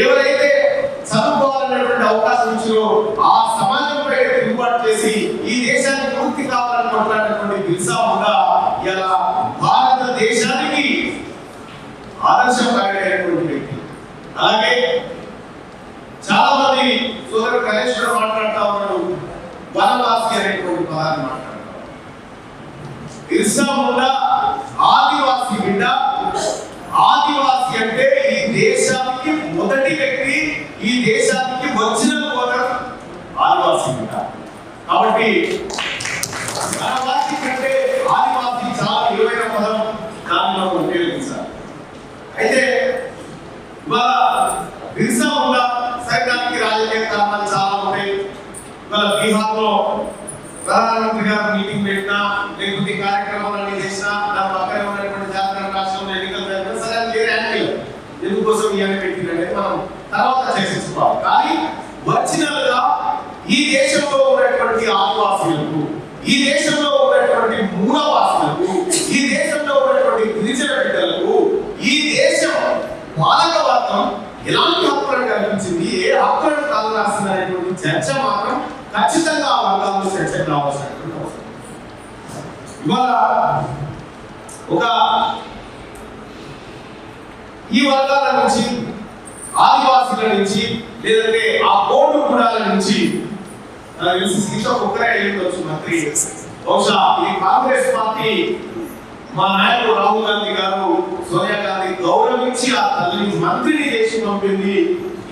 ఎవరైతే చదువుకోవాలన్నటువంటి అవకాశం ఇచ్చినో ఆ సమాజంపై తిరుగుబాటు చేసి ఈ దేశానికి పూర్తి కావాలని మాట్లాడినటువంటి బిర్సా ముండా ఇలా భారతదేశానికి ఆదర్శప్రాయుడైనటువంటి వ్యక్తి. అలాగే చాలా మంది సోదరు గణేష్ కూడా మాట్లాడుతూ ఉన్నారు. వనవాసి అనేటువంటి పదాన్ని మాట్లాడుతారు బిర్సా ముండా ఆదివాసి బిడ్డ ఇవాళ బిర్సా ముండా సైతానికి రాజకీయ కారణాలు చాలా ఉంటాయి. ఇవాళ బీహార్లో ప్రధానమంత్రి గారు మీటింగ్ పెట్టినా లేకపోతే ఈ కార్యక్రమాలన్నీ చేసినా దాని పక్కనే ఉన్నటువంటి జాతీయ రాష్ట్రంలో ఎన్నికలు జరిగినా సరే అది వేరే యాంగిల్ ఎందుకోసం ఇవన్నీ పెట్టిందంటే మనం తర్వాత చర్చించుకోవాలి కానీ ఒరిజినల్గా ఈ దేశంలో ఉన్నటువంటి ఆదివాసీలకు ఈ దేశంలో ఉన్నటువంటి మూలవాసులకు ఈ దేశంలో ఉన్నటువంటి గిరిజన బిడ్డలకు ఈ దేశం బాలక వార్తం ఎలాంటి హక్కులను కల్పించింది ఏ హక్కులను కాలరాసింది అనేటువంటి చర్చ మాత్రం ఖచ్చితంగా ఆ వర్గాల్లో చర్చకు రావాల్సినటువంటి అవసరం. ఇవాళ ఒక ఈ వర్గాల నుంచి ఆదివాసుల నుంచి లేదంటే ఆ కోటు గుడాల నుంచి శిక్ష తెలిసి శిక్షకు ఒక్కరే అయ్యుండొచ్చు మంత్రి. బహుశా ఈ కాంగ్రెస్ పార్టీ మా నాయకుడు రాహుల్ గాంధీ గారు సోనియా గాంధీ గౌరవించి ఆ తల్లిని మంత్రిని చేసి పంపింది.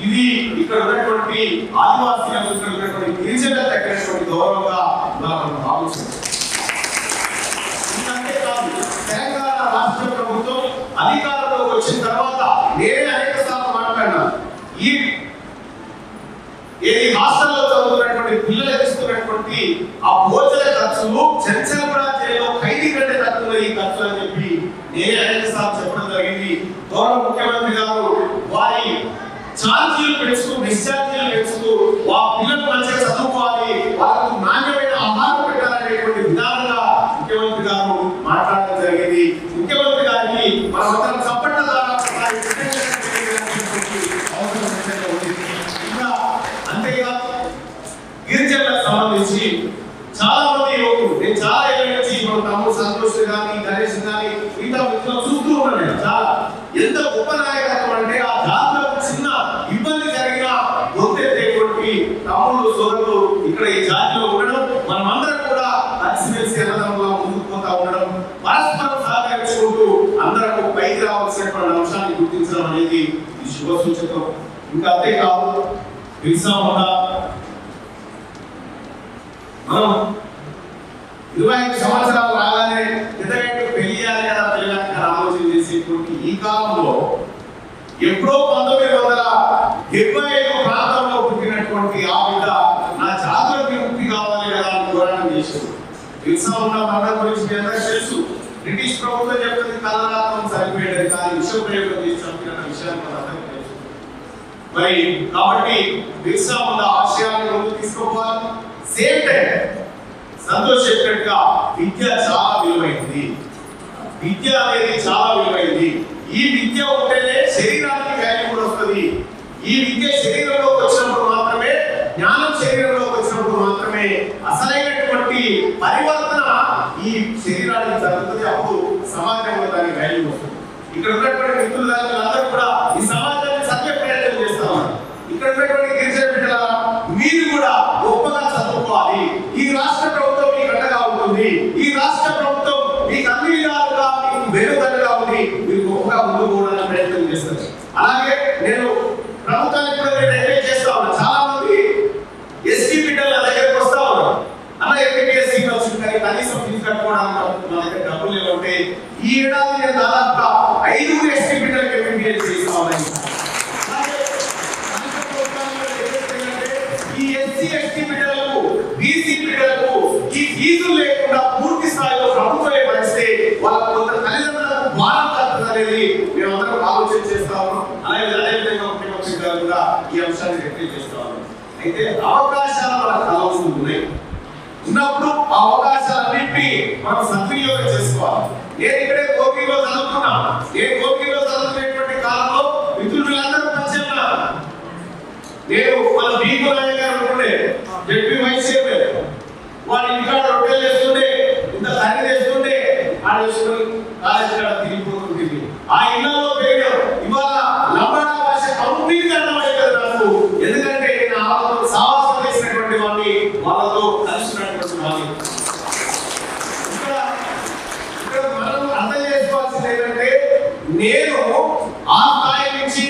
ఇది ఇక్కడ ఉన్నటువంటి ఆదివాసీలకు ఇక్కడ ఉన్నటువంటి గిరిజనులకు తగ్గినటువంటి గౌరవంగా మనం భావిస్తున్నాం. తెలంగాణ రాష్ట్ర ప్రభుత్వం అధికారంలోకి వచ్చిన తర్వాత నేనే అనేక సార్లు మాట్లాడినా. ఈ ఏది హాస్టల్లో చదువుతున్నటువంటి పిల్లలు ఇస్తున్నటువంటి ఆ భోజన ఖర్చులు చంచలపడ జైల్లో ఖైదీ కంటే తక్కువ ఈ ఖర్చులు అని చెప్పి నేనే అనేక సార్లు చెప్పడం జరిగింది. గౌరవ ముఖ్యమంత్రి గారు వారి ఛార్జీలు పెంచుతూ డిశ్చార్జ్ పెంచుతూ ఆ పిల్లలు మంచిగా చదువుకోవాలి వాళ్ళకు నాణ్యమైన ఆహారం పెట్టాలనేటువంటి విధానంగా ముఖ్యమంత్రి గారు మాట్లాడడం జరిగింది ముఖ్యమంత్రి గారికి మన అందరం చప్పట్ల ద్వారా ఒకసారి కృతజ్ఞతలు తెలియజేయాల్సినటువంటి అవసరం ఖచ్చితంగా ఉంది. ఇంకా అంతేకాదు గిరిజనులకు సంబంధించి చాలా మంది యువకులు నేను చాలా ఏళ్ళ నుంచి మన తమ్ముడు కానీ గణేష్ కానీ మిగతా మిత్రులు చూస్తూ ఉన్నాను చాలా ఎంత గొప్ప నాయకత్వం అంటే ఆ దాంట్లో చిన్న ఇబ్బంది జరిగినా గొంతెత్తేటువంటి తమ్ముళ్ళు సోదరులు ఇక్కడ ఈ జాతిలో ఉండడం మనమందరం కూడా కలిసిమెలిసి అన్నదమ్ములా ముందుకు పోతా ఉండడం పరస్పరం సహకరించుకుంటూ అందరం పైకి రావాల్సినటువంటి అంశాన్ని గుర్తించడం అనేది ఈ శుభ సూచకం ఇంకా అంతేకాదు బిర్సా ముండా మనం ఇరవై ఐదు సంవత్సరాలు రాగానే ఇతరేటు పెళ్ళి చేయాలి కదా పిల్లలకి ఆలోచన చేసేటువంటి ఈ కాలంలో ఎప్పుడో పంతొమ్మిది వందల డెబ్బై ఐదు ప్రాంతంలో పుట్టినటువంటి ఆ బిడ్డ నా జాతులకు విముక్తి కావాలి కదా అని పోరాటం చేశారు బిర్సా ముండా మన గురించి తెలుసు? బ్రిటిష్ ప్రభుత్వం చెప్పింది కలరాత్మం సరిపోయేది కానీ విష ప్రయోగం చేసి చంపిన విషయాన్ని మన తెలుసు మరి కాబట్టి బిర్సా ఉన్న ఆశయాన్ని ముందు తీసుకోవాలి సేమ్ టైం సంతోష్ చెప్పినట్టుగా విద్య చాలా విలువైంది. విద్య అనేది చాలా విలువైంది. ఈ విద్య ఉంటేనే శరీరానికి వాల్యూ కూడా వస్తుంది ఈ విద్య శరీరంలోకి వచ్చినప్పుడు మాత్రమే జ్ఞానం శరీరంలోకి వచ్చినప్పుడు మాత్రమే అసలైనటువంటి పరివర్తన ఈ శరీరానికి జరుగుతుంది అప్పుడు సమాజంలో దానికి వాల్యూ వస్తుంది ఇక్కడ ఉన్నటువంటి మిత్రులు అందరూ కూడా ఈ సమాజాన్ని సత్య ప్రయత్నం చేస్తా ఉన్నారు ఇక్కడ ఉన్నటువంటి గిరిజన బిడ్డలారా మీరు కూడా గొప్పగా చదువుకోవాలి ఈ రాష్ట్ర ప్రభుత్వం మీకు అండగా ఉంటుంది ఈ రాష్ట్ర ప్రభుత్వం మీకు అన్ని విధాలుగా మీకు వెనుకగా ఉంది మీరు గొప్పగా ముందుకు పోవడానికి ప్రయత్నం చేస్తారు అలాగే నేను ప్రభుత్వానికి కూడా నేను ఎంకరేజ్ చేస్తా ఉన్నాను చాలా మంది ఎస్టీ బిడ్డలు నా దగ్గరకు వస్తా ఉన్నారు అన్న ఎంపీఎస్ సీట్ వచ్చింది కానీ కనీసం ఫీజు కట్టుకోవడానికి మా దగ్గర డబ్బులు లేవు అంటే ఈ ఏడాది నేను దాదాపుగా ఐదుగురు ఎస్టీ బిడ్డలకు ఎంపీఎస్ చేస్తా ఈ ఎస్సీ ఎస్టీ బిడ్డలకు బీసీ బిడ్డలకు ఈ ఫీజులు లేకుండా పూర్తి స్థాయిలో ప్రభుత్వమే భరిస్తే వాళ్ళ కొంత తల్లిదండ్రులకు భారం తగ్గుతుంది అనేది మేమందరం ఆలోచన చేస్తా ఉన్నాం. అలాగే అదేవిధంగా ముఖ్యమంత్రి గారు కూడా ఈ అంశాన్ని వ్యక్తం చేస్తా ఉన్నాం అయితే అవకాశాలు మన కళ ఉన్నాయి. ఉన్నప్పుడు ఆ అవకాశాలన్నింటినీ మనం సద్వినియోగం చేసుకోవాలి. నేను ఇక్కడే గోపిలో చదువుకున్నా? ఏ గోపిలో చదువుకునేటువంటి కాలంలో మిత్రులందరూ పరిచయం నేను మన బీకు నాయక్ గారు ఉంటుండే జడ్పీ వైస్ చైర్మన్. వాడు ఇంటికాడ రొట్టెలు చేస్తుండే ఇంత కర్రీ చేస్తుండే ఆడ వేసుకొని కాలేజ్ నేను ఆ స్థాయి నుంచి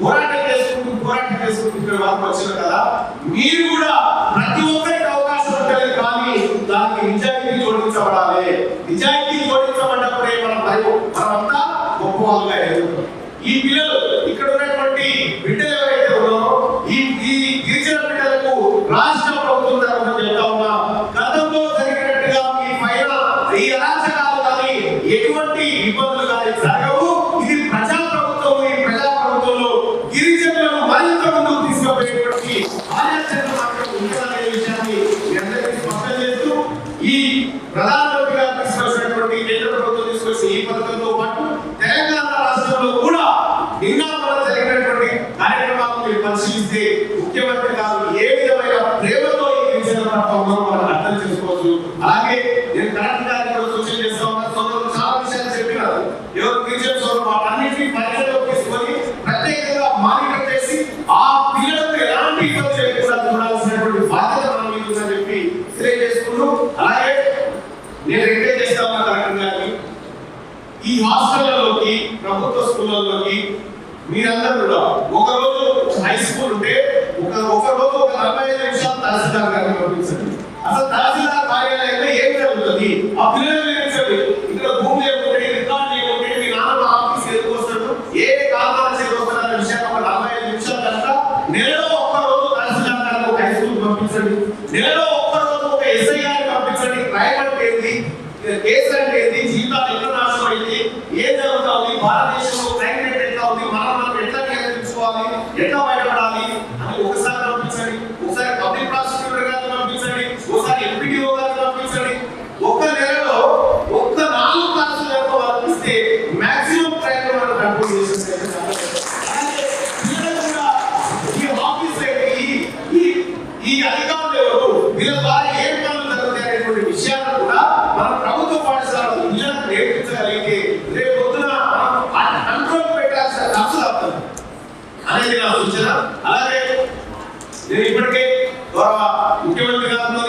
పోరాటం చేసుకుంటూ పోరాటం చేసుకుంటూ ఇక్కడ వరకు వచ్చిన కదా మీరు కూడా ప్రతి ఒక్కరికి అవకాశం ఉంటుంది కానీ దానికి నిజాయితీ జోడించబడాలి. నిజాయితీ జోడించబడ్డప్పుడే మనం మనమంతా గొప్ప వాళ్ళుగా ఎదుగుతాం. ఈ పిల్లలు పరిశీలిస్తే ముఖ్యమంత్రి గారు ఏ విధమైన ప్రేమతో ఈ గిరిజన పథకంలో మనం అర్థం చేసుకోవచ్చు? అలాగే నేను కలెక్టర్ గారికి కూడా సూచన చేస్తా ఉన్నా. సోదరులు చాలా విషయాలు చెప్పినారు. ఎవరు గిరిజన సోదరులు వాటన్నిటిని పరిగణలోకి తీసుకొని ప్రత్యేకంగా మానిటర్ చేసి ఆ పిల్లలకు ఎలాంటి ఇబ్బంది లేకుండా చూడాల్సినటువంటి బాధ్యత మన మీద ఉందని చెప్పి తెలియజేసుకుంటూ అలాగే నేను రిక్వెస్ట్ చేస్తా ఉన్నా కలెక్టర్ గారిని ఈ హాస్టళ్ళలోకి ప్రభుత్వ స్కూళ్ళలోకి మీరందరూ కూడా హై స్కూల్ ఉంటే ఒక ఒక రోజు ఒక నలభై ఐదు నిమిషాలు తహసీల్దార్ గారిని పంపించండి. అసలు తహసీల్దార్ కార్యాలయంలో ఏం జరుగుతుంది? ఆ పిల్లలు వినిపించండి ఇక్కడ భూమి లేకుంటే రికార్డు లేకుంటే మీ నాన్న ఆఫీస్ ఎందుకు వస్తాడు ఏ కారణాలు చేత వస్తాడన్న విషయాన్ని ఒక నలభై ఐదు నిమిషాల కనుక నెలలో ఒక్క రోజు తహసీల్దార్ గారిని ఒక హై స్కూల్ పంపించండి. నెలలో ఒక్క రోజు ఒక ఎస్ఐ గారిని పంపించండి. క్రైమ్ అంటే ఏంటి కేసు అంటే ఏంటి జీవితాలు ఎక్కడ నాశనం అయింది ఏం జరుగుతా ఉంది? భారతదేశంలో క్రైమ్ రేట్ ఎట్లా ఉంది? మనం మనం ఎట్లా నియంత్రించుకోవాలి? ఎట్లా వచ్చిందా అలాగే నేను ఇప్పటికే గౌరవ ముఖ్యమంత్రి గారితో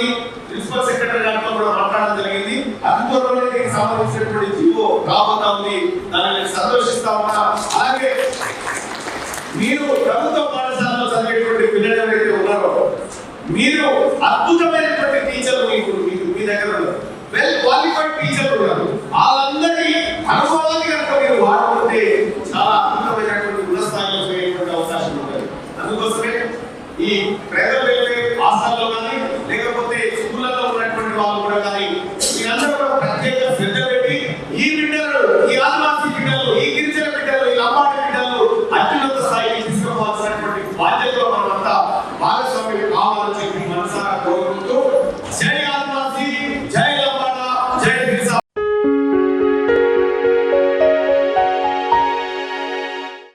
ప్రిన్సిపల్ సెక్రటరీ గారితో కూడా మాట్లాడడం జరిగింది. అతిత్వరంలో సంబంధించినటువంటి జీవో రాబోతా ఉంది. దానిని సంతోషిస్తా ఉన్నా. అలాగే మీరు ప్రభుత్వ పాఠశాలలో చదివేటువంటి పిల్లలు ఎవరైతే ఉన్నారో మీరు అద్భుతమైనటువంటి టీచర్లు మీకు మీ దగ్గర ఉన్నారు. వెల్ క్వాలిఫైడ్ టీచర్లు ఉన్నారు. వాళ్ళందరి అనుభవాన్ని